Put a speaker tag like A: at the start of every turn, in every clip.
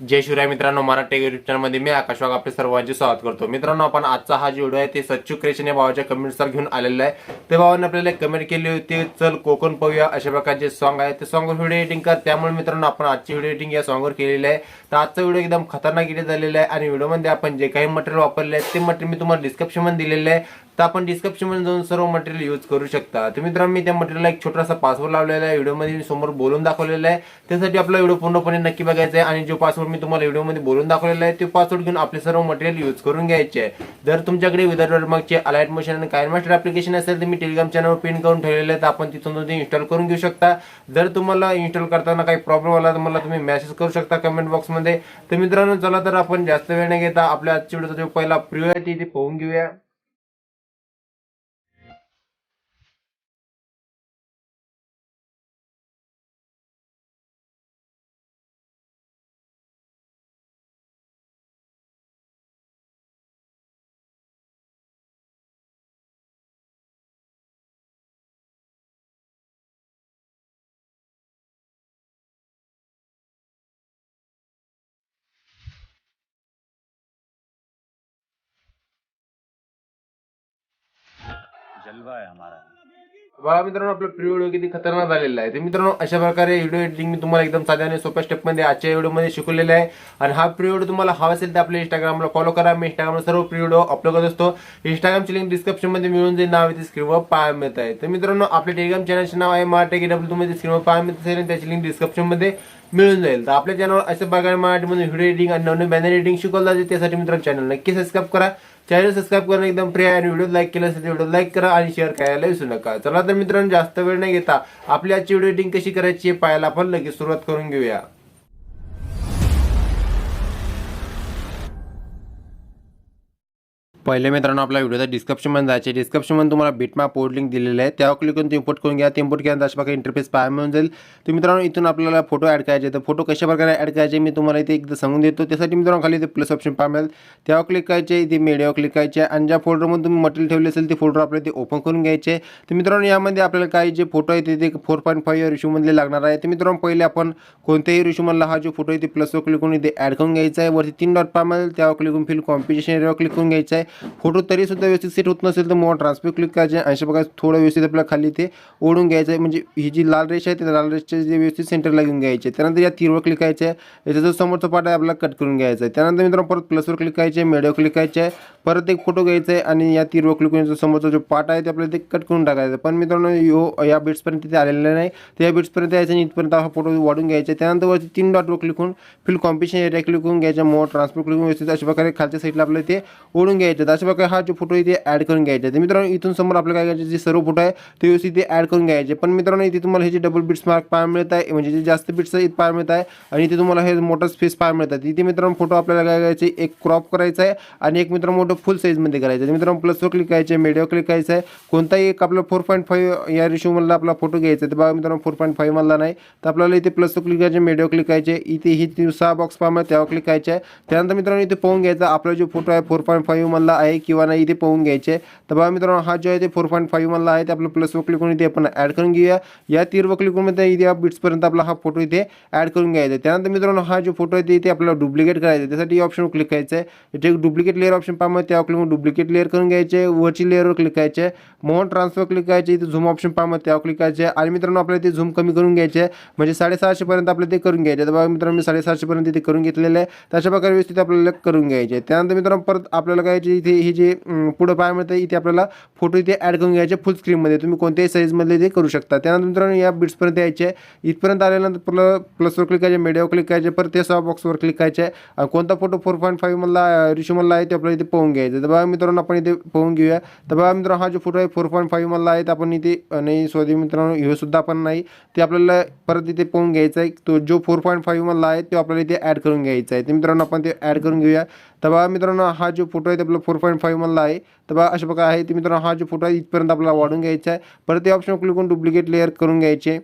A: जय शिवराय मित्रांनो मराठी युट्यूब चॅनलमध्ये मी आकाश वाघ आपले सर्वांचे स्वागत करतो. मित्रांनो आपण आजचा हा जो व्हिडिओ आहे ते सच्चू क्रेशन या भावाच्या कमेंटनुसार घेऊन आलेला आहे. ते भावाने आपल्याला कमेंट केली होती चल कोकण पाहूया अशा प्रकारचे सॉन्ग आहे. ते सॉन्ग व्हिडिओ एडिटिंग कर. त्यामुळे मित्रांनो आपण आजची व्हिडिओ एडिटिंग या सॉंगवर केलेली आहे. तर आजचा व्हिडिओ एकदम खतरनाक एडिट झालेला आहे. आणि व्हिडिओमध्ये आपण जे काही मटेरियल वापरले आहे ते मटेरियल मी तुम्हाला डिस्क्रिप्शनमध्ये दिलेलं आहे. तर आपण डिस्क्रिप्शनमध्ये जाऊन सर्व मटेरियल यूज करू शकता. तर मित्रांनो मी त्या मटेरियलला एक छोटासा पासवर्ड लावलेला आहे. व्हिडिओमध्ये मी समोर बोलून दाखवलेला आहे. त्यासाठी आपला व्हिडिओ पूर्णपणे नक्की बघायचा आहे आणि जो पासवर्ड मी तुम्हाला व्हिडिओमध्ये बोलून दाखवलेला आहे तो पासवर्ड घेऊन आपले सर्व मटेरियल यूज करून घ्यायचे आहे. जर तुमच्याकडे विदर्भ मागचे अलाइट मोशन आणि कायन मास्टर ॲप्लिकेशन असेल तर मी टेलिग्राम चॅनलवर पिन करून ठेवलेलं आहे. तर आपण तिथून ते इन्स्टॉल करून घेऊ शकता. जर तुम्हाला इन्स्टॉल करताना काही प्रॉब्लेम आला तर मला तुम्ही मेसेज करू शकता कमेंट बॉक्समध्ये तर मित्रांनो चला तर आपण जास्त वेळ न घेता आपल्या आजच्या व्हिडिओचा जो पहिला प्रिय आहे ते पाहून घेऊया.
B: जलवा आहे हमारा।
A: बघा मित्रांनो आपला प्री व्हिडिओ किती खतरनाक झालेला आहे. तर मित्रांनो अशा प्रकारे व्हिडिओ एडिटिंग मी तुम्हाला एकदम साध्या आणि सोप्या स्टेपमध्ये आजच्या व्हिडिओमध्ये शिकवलेला आहे. आणि हा प्री व्हिडिओ तुम्हाला हवा असेल तर आपल्या इंस्टाग्रामला फॉलो करा. मी इंस्टाग्रामला सर्व प्री व्हिडिओ अपलोड करत असतो. इंस्टाग्रामची लिंक डिस्क्रिप्शनमध्ये मिळून जे नाव आहे ते स्क्रीनवर पाहायला मिळत आहे तर मित्रांनो आपल्या टेलिग्राम चॅनलचे नाव आहे मराठी डब्ल्यू तुम्ही स्क्रीनवर पाहायला मिळत असेल त्याची लिंक डिस्क्रिप्शनमध्ये मिळून जाईल. तर आपल्या चॅनलवर बघायला मराठी मराठीमध्ये व्हिडिओ एडिटिंग आणि नवीन बॅनर एडिटिंग शिकवलं जाते त्यासाठी मित्रांनो चॅनल नक्की सबस्क्राईब करा. चॅनल सबस्क्राईब करणं एकदम फ्री आहे आणि व्हिडिओ लाईक केला असेल व्हिडिओ लाईक करा आणि शेअर करायला विसरू नका. चला तर मित्रांनो जास्त वेळ नाही घेता आपली आजची व्हिडिओ एडिटिंग कशी करायची हे पाहायला आपण लगेच सुरुवात करून घेऊया. पहिले मित्रांनो आपल्या व्हिडिओचा डिस्क्रिप्शनमध्ये जायचे डिस्क्रिप्शनमध्ये तुम्हाला बिटमा पोर्ट लिंक दिलेलं आहे. त्यावर क्लिक करून इम्पोर्ट करून घ्या. इम्पोर्ट केल्यानंतर अशा प्रकारे इंटरफेस पाहायला मिळून जाईल. तर मित्रांनो इथून आपल्याला फोटो ॲड करायचे तर फोटो कशा प्रकारे ॲड करायचे मी तुम्हाला इथे एकदा सांगून देतो. त्यासाठी मित्रांनो खाली इथे प्लस ऑप्शन पाहा मिळेल. त्यावर क्लिक करायचे इथे मीडियावर क्लिक करायचे आणि ज्या फोल्डरमध्ये तुम्ही मटेरियल ठेवले असेल ते फोल्डर आपल्याला ते ओपन करून घ्यायचे तर मित्रांनो यामध्ये आपल्याला काही जे फोटो आहे ते फोर पॉईंट फाईव्ह रिशूमधले लागणार आहे. तर मित्रांनो पहिले आपण कोणत्याही रिशूमधला हा जो फोटो आहे ते प्लसवर क्लिक करून इथे ॲड करून घ्यायचा आहे. वरती तीन डॉट पाहा मिळेल. त्यावर क्लिक करून फिल कॉम्पिटिशन एरियावर क्लिक करून घ्यायचं आहे. फोटो तरी सुद्धा व्यवस्थित सेट होत नसेल तर मग ट्रान्सफर क्लिक करायचे आणि अशा प्रकारे थोडं व्यवस्थित आपल्याला खाली ते ओढून घ्यायचं आहे. म्हणजे ही जी लाल रेष आहे त्या लाल रेषेचे जे व्यवस्थित सेंटरला घेऊन घ्यायचे त्यानंतर या तीरवर क्लिक करायचं आहे. याचा जो समोरचा पार्ट आहे आपल्याला कट करून घ्यायचा आहे. त्यानंतर मित्रांनो परत प्लसवर क्लिक करायचे आहे मेडिओ क्लिक करायचे आहे. परत एक फोटो घ्यायचा आहे आणि या तीरवर क्लिक करून समोरचा जो पार्ट आहे ते आपल्याला ते कट करून टाकायचं पण मित्रांनो यो या बिट्सपर्यंत तिथे आलेलं नाही. तर या बिट्सपर्यंत यायचं आणि इथपर्यंत हा फोटो वाढून घ्यायचा आहे. त्यानंतर वरती तीन डॉटवर क्लिक करून फिल कॉम्पिटिशन एरिया क्लिक करून घ्यायचा मोड ट्रान्सफर क्लिक करून व्यवस्थित अशा प्रकारे खालच्या साईडला आपल्याला ते ओढून घ्यायचं अशा प्रकारे हा जो फोटो इथे ॲड करून घ्यायचा आहे तर मित्रांनो इथून समोर आपल्याला काय करायचे जे सर्व फोटो आहे ते व्यवस्थित इथे ॲड करून घ्यायचे. पण मित्रांनो इथे तुम्हाला हे जे डबल बिट्स मार्क पाहायला मिळत आहे म्हणजे जे जास्त बिट्स इथे पाहायला मिळत आहे. आणि इथे तुम्हाला हे मोठं स्पेस पाहायला मिळतात इथे मित्रांनो फोटो आपल्याला काय करायचे एक क्रॉप करायचा आहे आणि एक मित्रांनो मोठं फुल साईजमध्ये करायचं आहे. मित्रांनो प्लसवर क्लिक करायचे मेडिओ क्लिक करायचं आहे. कोणताही एक आपला फोर पॉईंट फाईव्ह या रेशोमधला आपला फोटो घ्यायचा आहे. तर बघा मित्रांनो फोर पॉईंट फाईव्ह मधला नाही. तर आपल्याला इथे प्लसवर क्लिक करायचे मेडिओ क्लिक करायचे. इथे ही सहा बॉक्स पाहायला त्यावर क्लिक करायचे आहे. त्यानंतर मित्रांनो इथे पाहून घ्यायचा आपला जो फोटो आहे फोर पॉईंट फाईव्ह मधला आहे किंवा नाही इथे पाहून घ्यायचे. तर बघा मित्रांनो हा जो आहे ते फोर पॉईंट फाईव्ह मधला आहे ते आपलं प्लसवर क्लिक करून इथे आपण ॲड करून घेऊया. या तीरवर क्लिक करून इथे या बिट्सपर्यंत आपला हा फोटो इथे ॲड करून घ्यायचा त्यानंतर मित्रांनो हा जो फोटो आहे ते इथे आपल्याला डुप्लिकेट करायचा आहे. त्यासाठी ऑप्शनवर क्लिक करायचं आहे. इथे एक डुप्लिकेट लेअर ऑप्शन पाहा त्यावर क्लिक करून डुप्लिकेट लेअर करून घ्यायचे वरची लेअरवर क्लिक करायचे मोहन ट्रान्सफर क्लिक करायचे इथे झूम ऑप्शन पाहा त्यावर क्लिक करायचे आणि मित्रांनो आपल्याला ते झूम कमी करून घ्यायचे आहे. म्हणजे साडेसहाशेपर्यंत आपलं आपल्याला ते करून घ्यायचे तर बघा मित्रांनो मी साडेसहाशेपर्यंत इथे करून घेतलेलं आहे. तशा प्रकारे व्यवस्थित आपल्याला करून घ्यायचे त्यानंतर मित्रांनो परत आपल्याला काय इथे हे जे पुढं पाहायला मिळतं इथे आपल्याला फोटो इथे ॲड करून घ्यायचे फुल स्क्रीनमध्ये तुम्ही कोणत्याही साईजमध्ये ते करू शकता. त्यानंतर मित्रांनो या बिट्सपर्यंत यायचे. आहे इथपर्यंत आल्यानंतर प्ल प्लसवर क्लिक करायचे मीडियावर क्लिक करायचे परत ते सहा बॉक्सवर क्लिक करायचे. आहे. कोणता फोटो फोर पॉईंट फाईव्ह रिशूमधला आहे ते आपल्याला इथे पाहून घ्यायचं. तर बघा मित्रांनो आपण इथे पाहून घेऊया. तर बघा मित्रांनो हा जो फोटो आहे फोर पॉईंट फाईव्हमधला आहे तर आपण इथे नाही सॉरी मित्रांनो हे सुद्धा आपण नाही. ते आपल्याला परत इथे पाहून घ्यायचा आहे. तो जो फोर पॉईंट फाईव्हमधला आहे तो आपल्याला इथे ॲड करून घ्यायचा आहे. तर मित्रांनो आपण ते ॲड करून घेऊया. तर बघा मित्रांनो हा जो फोटो आहे ते आपला फोर पॉईंट फाईव्ह मधला आहे. तर बघा अशा प्रकारे आहे ते मित्रांनो हा जो फोटो आहे इथपर्यंत आपल्याला वाढून घ्यायचा आहे. परत ते ऑप्शन क्लिक करून डुप्लिकेट लेअर करून घ्यायचे.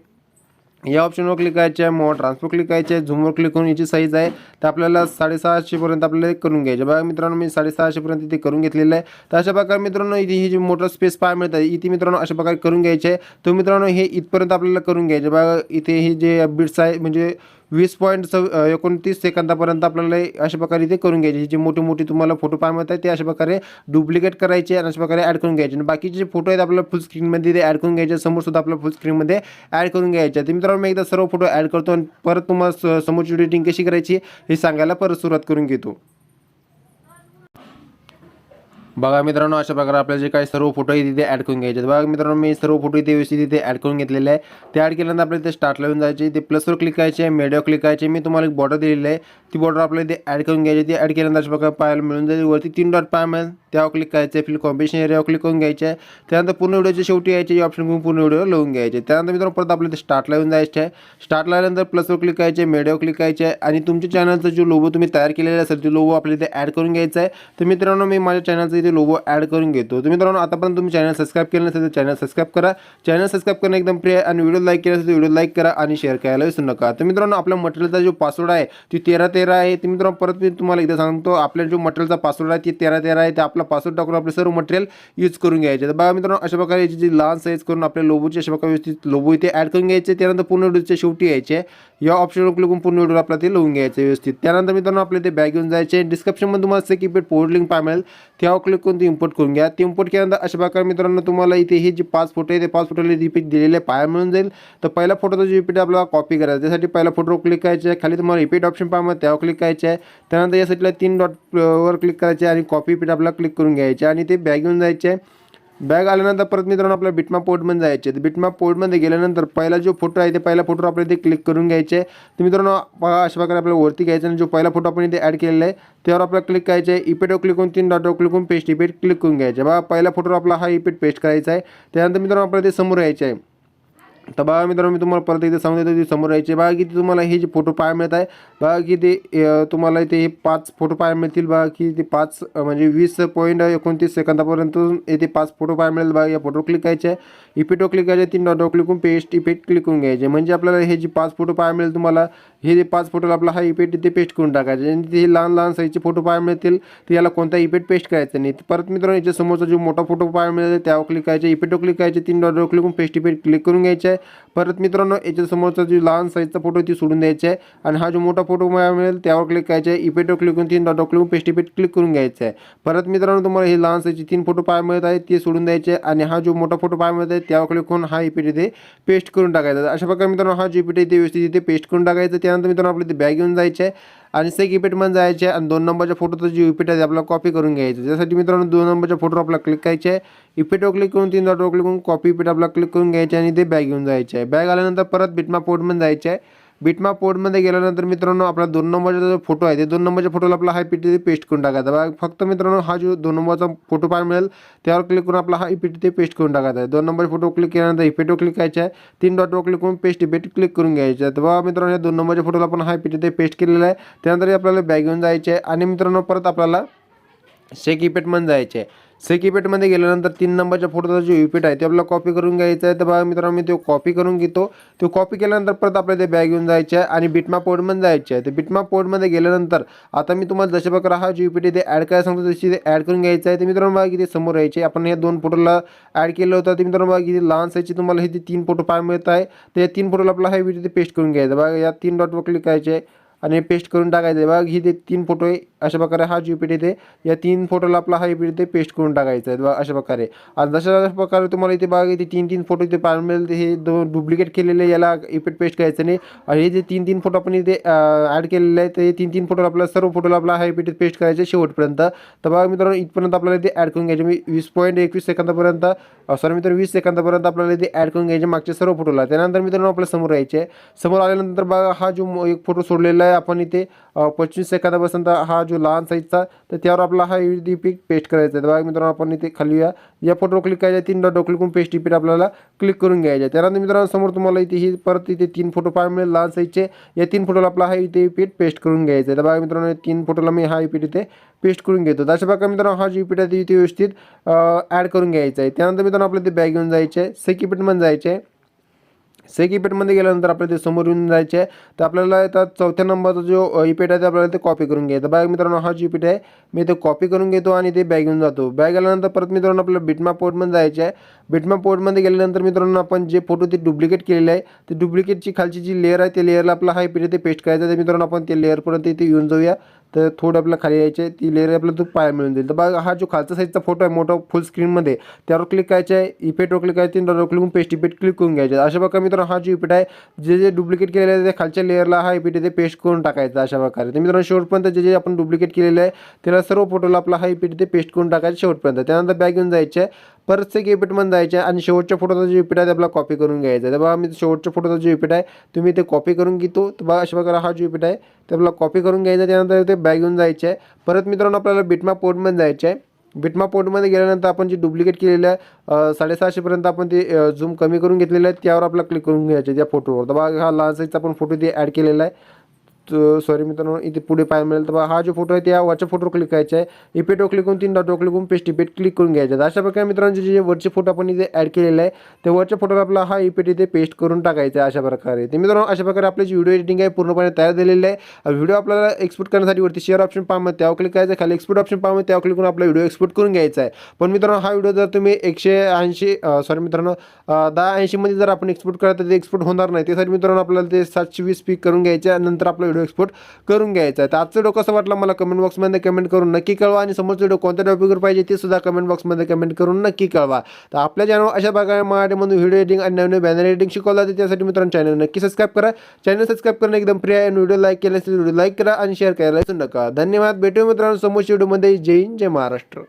A: या ऑप्शनवर क्लिक करायचे आहे मग ट्रान्सफर क्लिक करायचे आहे झूमवर क्लिक करून याची साईज आहे. तर आपल्याला साडेसहाशेपर्यंत आपल्याला करून घ्यायचे बघा मित्रांनो मी साडेसहाशेपर्यंत इथे करून घेतलेलं आहे. तर अशा प्रकारे मित्रांनो इथे ही जी मोटर स्पेस पाहायला मिळत आहे इथे मित्रांनो अशा प्रकारे करून घ्यायचे आहे. तर मित्रांनो हे इथपर्यंत आपल्याला करून घ्यायचे बघा इथे हे जे बिट्स आहे म्हणजे वीस पॉईंट सव एकोणतीस सेकंदापर्यंत आपल्याला अशा प्रकारे ते करून घ्यायचे. जे मोठे मोठे तुम्हाला फोटो पाहत आहे ते अशा प्रकारे डुप्लिकेट करायचे आणि अशा प्रकारे ॲड करून घ्यायचे. आणि बाकीचे जे फोटो आहेत आपल्याला फुल स्क्रीनमध्ये ते ॲड करून घ्यायचे. समोर सुद्धा आपल्याला फुल स्क्रीनमध्ये ॲड करून घ्यायचे. तर मित्रांनो मी एकदा सर्व फोटो ॲड करतो आणि परत तुम्हाला समोरची एडिटिंग कशी करायची हे सांगायला परत सुरुवात करून घेतो. बघा मित्रांनो अशा प्रकारे आपल्याला जे काही सर्व फोटो आहे तिथे ॲड करून घ्यायचे बघा मित्रांनो मी सर्व फोटो इथे व्यवस्थित तिथे ॲड करून घेतलेले आहे. ते ॲड केल्यानंतर आपल्याला ते स्टार्ट लावून जायचे ते प्लसवर क्लिक करायचे मेडिओ क्लिक करायचे मी तुम्हाला एक बॉर्डर दिलेली आहे. ती बॉर्डर आपल्याला इथे ॲड करून घ्यायची ती ॲड केल्यानंतर अशा प्रकारे पाहायला मिळून जाईल. वरती तीन डॉट पाहायला मिळेल. त्यावर क्लिक करायचं आहे फिल कॉम्बिनेशन एरियावर क्लिक करून घ्यायचं आहे. त्यानंतर पूर्ण व्हिडिओच्या शेवटी यायचे ऑप्शन घेऊन पूर्ण व्हिडिओ लावून घ्यायचे त्यानंतर मित्रांनो परत आपल्याला ते स्टार्टला येऊन जायचं आहे. स्टार्टला आल्यानंतर प्लसवर क्लिक करायचे मीडियावर क्लिक करायचे आहे. आणि तुमच्या चॅनलचा जो लोबो तुम्ही तयार केलेला असेल तो लोबो आपल्याला इथे ॲड करून घ्यायचा आहे. तर मित्रांनो मी माझ्या चॅनलचा इथे लोबो ॲड करून घेतो. तर मित्रांनो आतापर्यंत तुम्ही चॅनल सबस्क्राईब केलं नसेल तर चॅनल सबस्क्राईब करा. चॅनल सबस्क्राईब करणं एकदम प्रिय आहे. आणि व्हिडिओ लाईक केला असेल तर व्हिडिओ लाईक करा आणि शेअर करायला विसरू नका. तर मित्रांनो आपल्या मटेरियलचा जो पासवर्ड आहे ती तेरा तेरा आहे. ते मित्रांनो परत मी तुम्हाला एकदा सांगतो आपल्या जो मटेरियलचा पासवर्ड आहे ती तेरा तेरा आहे. ते आपला पासवर्ड टाकून आपले सर्व मटेरियल यूज करून घ्यायचे. तर बघा मित्रांनो अशा प्रकारे याची जी लहान साईज करून आपल्या लोबोची अशा प्रकारे व्यवस्थित लोबो इथे ॲड करून घ्यायचे. त्यानंतर पूर्ण व्हिडिओच्या शेवटी यायचे. या ऑप्शनवर क्लिक करून पूर्ण व्हिडिओ आपला ते लावून घ्यायचे व्यवस्थित. त्यानंतर मित्रांनो आपल्या ते बॅग घेऊन जायचे. डिस्क्रिप्शनमध्ये तुम्हाला असं कीपॅड पोर्ट लिंक पाहा मिळेल. त्यावर क्लिक करून ते इम्पोर्ट करून घ्या. ते इम्पोर्ट केल्यानंतर अशा प्रकारे मित्रांनो तुम्हाला इथे हे जे पाच फोटो आहे ते पाच फोटोला रिपीट दिलेले पाया मिळून जाईल. तर पहिला फोटोचा जो रिपीट आपल्याला कॉपी करायचा. त्यासाठी पहिला फोटो क्लिक करायचे. आहे खाली तुम्हाला रिपीट ऑप्शन पाहा त्यावर क्लिक करायचे. आहे त्यानंतर या साईडला तीन डॉटवर क्लिक करायचे आणि कॉपी रिपीट आपल्याला क्लिक क्लिक करून घ्यायचे आणि ते बॅग घेऊन जायचे. बॅग आल्यानंतर परत मित्रांनो आपल्या बिटमा पोर्टमध्ये जायचे. तर बिटमा पोर्टमध्ये गेल्यानंतर पहिला जो फोटो आहे ते पहिला फोटो आपल्याला ते क्लिक करून घ्यायचे. तर मित्रांनो बघा अशा प्रकारे आपल्याला वरती घ्यायचं आणि जो पहिला फोटो आपण इथे ॲड केलेला आहे त्यावर आपल्याला क्लिक करायचं आहे. इपेटवर क्लिक करून तीन डॉटवर क्लिक करून पेस्ट इपेट क्लिक करून घ्यायचे. बघा पहिला फोटो आपला हा इपेट पेस्ट करायचा आहे. त्यानंतर मित्रांनो आपल्याला ते समोर यायचं आहे. तर बघा मित्रांनो मी तुम्हाला परत एकदा सांगून देतो की समोर यायचे. बघा की तुम्हाला हे जे फोटो पाहायला मिळत आहे बघा की ते तुम्हाला इथे हे पाच फोटो पाहायला मिळतील. बघा की ते पाच म्हणजे वीस पॉईंट एकोणतीस सेकंदापर्यंत येथे पाच फोटो पाहायला मिळेल. बघा या फोटो क्लिक करायचे आहे. इफेक्टवर क्लिक करायचे तीन डॉटवर क्लिक करून पेस्ट इफेक्ट क्लिक करून घ्यायचे. म्हणजे आपल्याला हे जे पाच फोटो पाहायला मिळेल तुम्हाला हे जे पाच फोटोला आपला हा इफेक्ट इथे पेस्ट करून टाकायचे. आणि ते लहान लहान साईजचे फोटो पाहायला मिळतील तर याला कोणता इफेक्ट पेस्ट करायचा नाही. परत मित्रांनो याच्या समोरचा जो मोठा फोटो पाहायला मिळेल त्यावर क्लिक करायचे. इफेक्टवर क्लिक करायचे तीन डॉटवर क्लिक करून पेस्ट इफेक्ट क्लिक करून घ्यायचे. आहे परत मित्रांनो याच्या समोरचा जो लहान साईजचा फोटो ती सोडून द्यायचा. आहे आणि हा जो मोठा फोटो पाहायला मिळेल त्यावर क्लिक करायचे. आहे इफेक्टवर क्लिक करून तीन डॉटवर क्लिक करून पेस्ट इफेक्ट क्लिक करून घ्यायचं. आहे परत मित्रांनो तुम्हाला हे लहान साईजचे तीन फोटो पाहायला मिळत आहेत ते सोडून द्यायचे. आणि हा जो मोठा फोटो पाहायला मिळत आहे त्यावर कोण हा इफेक्ट इथे पेस्ट करून टाकायचा. अशा प्रकारे मित्रांनो हा जो इफेक्ट इथे व्यवस्थित इथे पेस्ट करून टाकायचं. त्यानंतर मित्रांनो आपल्या इथे बॅग घेऊन जायचे आहे आणि सेक इफेक्टमध्ये जायचे आहे आणि दोन नंबरच्या फोटोचा जो इफेक्ट आहे ते आपल्याला कॉपी करून घ्यायचं. त्यासाठी मित्रांनो दोन नंबरच्या फोटोवर आपल्याला क्लिक करायचे आहे. इफेक्टवर क्लिक करून तीन डॉटवर क्लिक करून कॉपी इफेक्ट आपल्याला क्लिक करून घ्यायचे आणि ते बॅग घेऊन जायचे आहे. बॅग आल्यानंतर परत बिटमा पोर्टमध्ये जायचे आहे. बिटमा पोर्टमध्ये गेल्यानंतर मित्रांनो आपला दोन नंबरचा जो फोटो आहे ते दोन नंबरच्या फोटोला आपला हा इफेक्ट ते पेस्ट करून टाकायचा. बघा फक्त मित्रांनो हा जो दोन नंबरचा फोटो पाहायला मिळेल त्यावर क्लिक करून आपला हा इफेक्ट ते पेस्ट करून टाकायचा आहे. दोन नंबर फोटो क्लिक केल्यानंतर इफेटो क्लिक करायचा आहे. तीन डॉटवर क्लिक करून पेस्ट इफेट क्लिक करून घ्यायचे आहे. तर बघा मित्रांनो या दोन नंबरच्या फोटोला आपण हा पी ते पेस्ट केलेला आहे. त्यानंतर आपल्याला बॅग घेऊन जायचे आहे. आणि मित्रांनो परत आपल्याला शेक इफेक्टमध्ये जायचे आहे. सेक गेल्यानंतर तीन नंबरच्या फोटोचा जो युपीट आहे ते आपल्याला कॉपी करून घ्यायचा आहे. तर बघा मित्रांनो मी तो कॉपी करून घेतो. तो कॉपी केल्यानंतर परत आपल्याला ते बॅग घेऊन जायचे आहे आणि बिटमा पोर्टमध्ये जायचे आहे. तर बिटमा पोर्टमध्ये गेल्यानंतर आता मी तुम्हाला जशा प्रकारे हा जो युपीट ते ॲड करायला सांगतो तशी ते ॲड करून घ्यायचं आहे. तर मित्रांनो बघा किती समोर यायचे. आपण हे दोन फोटोला ॲड केलं होतं. ते मित्रांनो बघा किती लहान साईजचे तुम्हाला हे ते तीन फोटो पाहायला मिळत आहे तर या तीन फोटोला आपला हा व्हिडिओ ते पेस्ट करून घ्यायचा बघा या तीन डॉटवर क्लिक करायचे. आहे आणि पेस्ट करून टाकायचं. आहे बघा ही ते तीन फोटो आहे अशा प्रकारे हा जो इफेक्ट येते या तीन फोटोला आपला हा इफेक्ट इथे पेस्ट करून टाकायचा आहे बघा अशा प्रकारे. आणि जशा प्रकारे तुम्हाला इथे बघा इथे तीन तीन फोटो इथे पाहायला मिळेल ते हे दोन डुप्लिकेट केलेले याला इफेक्ट पेस्ट करायचं नाही. आणि हे जे तीन तीन फोटो आपण इथे ॲड केलेले आहेत ते तीन तीन फोटो आपल्याला सर्व फोटोला आपला हा इफेक्ट पेस्ट करायचे शेवटपर्यंत. तर बघा मित्रांनो इथपर्यंत आपल्याला इथे ॲड करून घ्यायचे. मी वीस पॉईंट एकवीस सेकंदापर्यंत सॉरी मित्र वीस सेकंदापर्यंत आपल्याला इथे ॲड करून घ्यायचे मागच्या सर्व फोटोला त्यानंतर मित्रांनो आपल्यासमोर यायचे. समोर आल्यानंतर बघा हा जो एक फोटो सोडलेला आहे आपण इथे पंचवीस सेकंदापासून हा जो लहान साईजचा तर त्यावर आपला हा पिक पेस्ट करायचा आहे. बघा मित्रांनो आपण इथे खाली या. या फोटोवर क्लिक करायचे तीन डॉट क्लिक पेस्ट इफेक्ट आपल्याला क्लिक करून घ्यायचे आहे. त्यानंतर मित्रांनो समोर तुम्हाला इथे ही परत इथे तीन फोटो पाहायला मिळेल लहान साईजचे या तीन फोटोला आपला हा इथे इफेक्ट पेस्ट करून घ्यायचा आहे. तर बघा मित्रांनो तीन फोटोला मी हा इफेक्ट इथे पेस्ट करून घेतो. तर अशा प्रकारे मित्रांनो हा जो पीठ आहे ते इथे व्यवस्थित ॲड करून घ्यायचा आहे. त्यानंतर मित्रांनो आपलं ते बॅग घेऊन जायचे आहे. सेक इफेक्टमध्ये जायचे आहे सेक गेल्यानंतर आपल्याला ते समोर येऊन जायचे आहे. तर आपल्याला आता चौथ्या नंबरचा जो इपेट आहे ते आपल्याला ते कॉपी करून घ्यायचं. बॅग मित्रांनो हा जो इपेट आहे मी ते कॉपी करून घेतो आणि ते बॅग घेऊन जातो. बॅग आल्यानंतर परत मित्रांनो आपल्याला बिटमा पोर्टमध्ये जायचं आहे. बिटमा पोर्टमध्ये गेल्यानंतर मित्रांनो आपण जे फोटो ते डुप्लिकेट केलेले आहे ते डुप्लिकेटची खालची जी लेअर आहे ते लेअरला आपला हा इपेट ते पेस्ट करायचं आहे. तर मित्रांनो आपण ते लेअरपर्यंत इथे येऊन जाऊया. तर थोडं आपल्याला खाली यायचे ती लेअर आपल्याला तो पाया मिळून जाईल. तर बघा हा जो खालचा साईजचा फोटो आहे मोठा फुल स्क्रीनमध्ये त्यावर क्लिक करायचं आहे इफेक्टवर क्लिक करायचं त्यावर क्लिक करून पेस्ट इफेक्ट क्लिक करून घ्यायचं. अशा प्रकारे मित्रांनो हा जो इफेक्ट आहे जे जे डुप्लिकेट केलेलं आहे त्या खालच्या लेअरला हा इफेक्ट ते पेस्ट करून टाकायचा अशा प्रकारे. तर मित्रांनो शेवटपर्यंत जे जे आपण डुप्लिकेट केलेलं आहे त्याला सर्व फोटोला आपला हा इफेक्ट ते पेस्ट करून टाकायचं शेवटपर्यंत. त्यानंतर बॅग घेऊन जायचं. आहे परत एक इफेक्टमध्ये जायचं आहे आणि शेवटच्या फोटोचा जो इफेक्ट आहे ते आपला कॉपी करून घ्यायचा आहे. तर बघा मी शेवटच्या फोटोचा जो इफेक्ट आहे तुम्ही ते कॉपी करून घेतो. तर बघा अशा प्रकारे हा जो इफेक्ट आहे ते आपला कॉपी करून घ्यायचा. त्यानंतर ते बॅग घेऊन जायचं आहे. परत मित्रांनो आपल्याला बिटमा पोर्टमध्ये जायचं आहे. बिटमा पोर्टमध्ये गेल्यानंतर आपण जे डुप्लिकेट केलेलं आहे साडेसहाशेपर्यंत आपण ते झूम कमी करून घेतलेलं आहे. त्यावर आपल्याला क्लिक करून घ्यायचं त्या फोटोवर तर बघा हा लहान साईजचा आपण फोटो ते ॲड केलेला आहे. सॉरी मित्रांनो इथे पुढे पाहायला मिळेल. तर हा जो फोटो आहे त्या वरच्या फोटोवर क्लिक करायचा आहे. इपेटो क्लिक करून तीन डॉटवर क्लिक करून पेस्ट इपेट क्लिक करून घ्यायचा आहे. अशा प्रकारे मित्रांनो जे वरचे फोटो आपण इथे ॲड केलेले आहे त्या वरच्या फोटोला आपला हा इपेट इथे पेस्ट करून टाकायचा आहे अशा प्रकारे. ते मित्रांनो अशा प्रकारे आपली जी व्हिडिओ एडिटिंग आहे पूर्णपणे तयार झालेली आहे. व्हिडिओ आपल्याला एक्सपोर्ट करण्यासाठी वरती शेअर ऑप्शन पाहामध्ये त्यावर क्लिक करायचं आहे. खाली एक्सपोर्ट ऑप्शन पाहामध्ये त्यावर क्लिक करून आपला व्हिडिओ एक्सपोर्ट करून घ्यायचा आहे. पण मित्रांनो हा व्हिडिओ जर तुम्ही एकशे ऐंशी सॉरी मित्रांनो दहा ऐंशीमध्ये जर आपण एक्सपोर्ट करा तर ते एक्सपोर्ट होणार नाही. त्यासाठी मित्रांनो आपल्याला ते सातशे वीस पीक करून घ्यायचे आहे. नंतर आपला व्हिडिओ एक्सपोर्ट करून घ्यायचा आहे. तर आजचं व्हिडिओ कसा वाटला मला कमेंट बॉक्समध्ये कमेंट करून नक्की कळवा आणि समोरचा व्हिडिओ कोणत्या टॉपिकवर पाहिजे ते सुद्धा कमेंट बॉक्समध्ये कमेंट करून नक्की कळवा. तर आपल्या चॅनल अशा प्रकारे मराठीमधून व्हिडिओ एडिटिंग आणि नवीन बॅनर एडिटिंग शिकवलं जाते त्यासाठी मित्रांनो चॅनल नक्की सबस्क्राईब करा. चॅनल सबस्क्राईब करणं एकदम फ्री आहे. आणि व्हिडिओ लाईक केला असेल व्हिडिओ लाईक करा आणि शेअर करायला विसरू नका. धन्यवाद. भेटू मित्रांनो समोरच्या व्हिडिओमध्ये जय हिंद जय महाराष्ट्र.